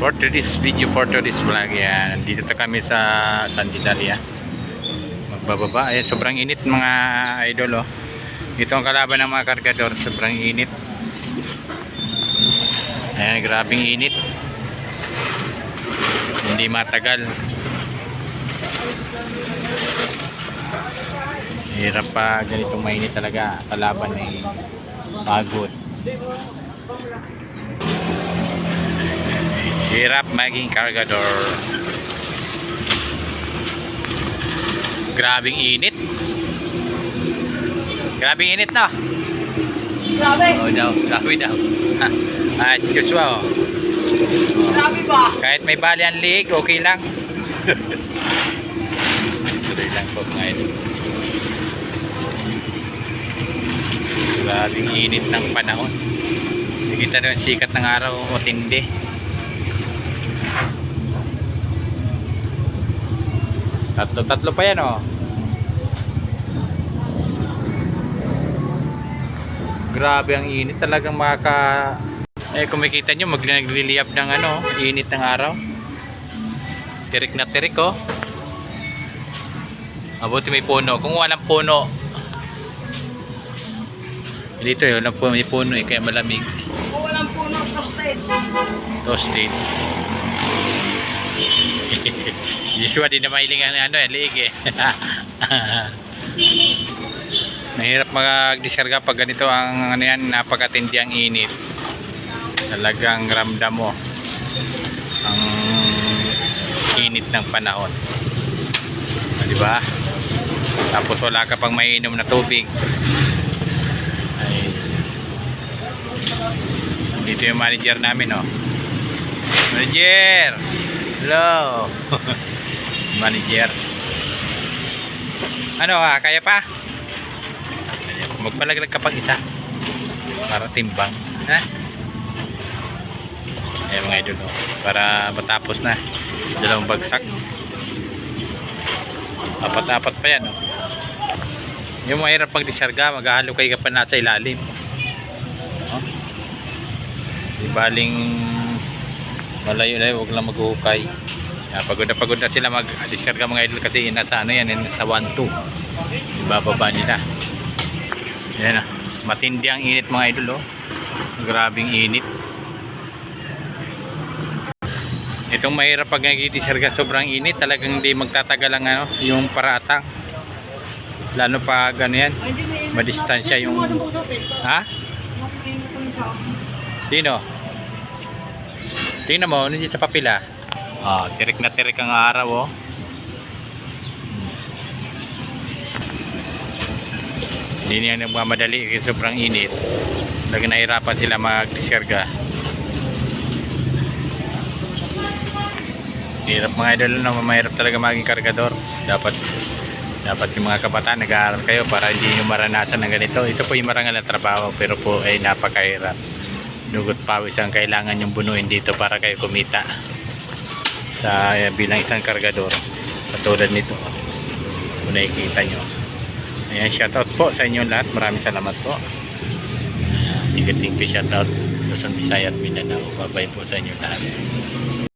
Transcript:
for today's video for today's vlog yan. Dito ta kami sa Candelaria. Magbababa. Ayan sobrang init mga idol oh. Ito ang kalaban ng mga kargador. Sobrang init. Ayan grabing init. Hindi matagal. Hirap pa. Ganitong mainit talaga. Kalaban ay pagod Hirap maging kargador. Grabing init. Grabing init no? Grabe! Oo daw, grabe daw. ah, si Joshua oh. Grabe ba? Kahit may bali ang liig, okay lang. Tuloy lang po ngayon. Grabing init ng panahon. Nakita doon sikat ng araw, matindi. Tatlo-tatlo pa yan oh. Grabe ang init. Talagang maka eh kung makita nyo mag nagliliyab ng ano init ng araw. Tirik na tirik oh. Mabuti may puno. Kung walang puno. Dito yun walang puno, may puno eh kaya malamig. Kung walang puno, toasted. toasted Joshua di na mahiling ang ano eh liig eh. Mahirap mag-diskarga pag ganito ang ano yan napakatindi ang init. Talagang ramdam mo ang init ng panahon. Ah, di ba? Tapos wala ka pang mainom na tubig. Ay dito yung manager namin oh. Manager! Hello manager. Ano ah kaya pa? Magpalaglag ka pang isa. Para timbang. Ha? Ayan mga idol oh. para matapos na. Dalawang bagsak. Apat-apat pa yan oh. yung mahirap pag disarga maghahalo kayo ka pa nasa ilalim. Oh. di baling malayo-layo huwag lang maghuhukay yeah, pagod na pagod na sila mag-discarga mga idol kasi nasa ano yan nasa 1-2 ibababa nila. Yan ah. Matindi ang init mga idol oh. Grabing init. Itong mahirap pag nagdisarga sobrang init talagang hindi magtatagal ang ano yung paratang lalo pag ano yan madistansya yung ha? sino? tingnan mo dyan sa papila ah, tirik na tirik ang araw oh. Hindi niya nagmamadali kasi sobrang init. Talagang nahirapan sila mag-discarga hirap mga idol no? Mahirap talaga maging kargador. Dapat dapat yung mga kabataan nag-aaral kayo para hindi nyo maranasan ng ganito. Ito po yung marangal na trabaho pero po ay napakahirap. Dugot pawis ang kailangan yung bunuin dito para kayo kumita sa bilang isang kargador katulad nito kung nakikita nyo. Ayan shoutout po sa inyo lahat. Maraming salamat po. Tingkat tingkat shoutout. Luzon, Visayas Mindanao. Babay po sa inyo lahat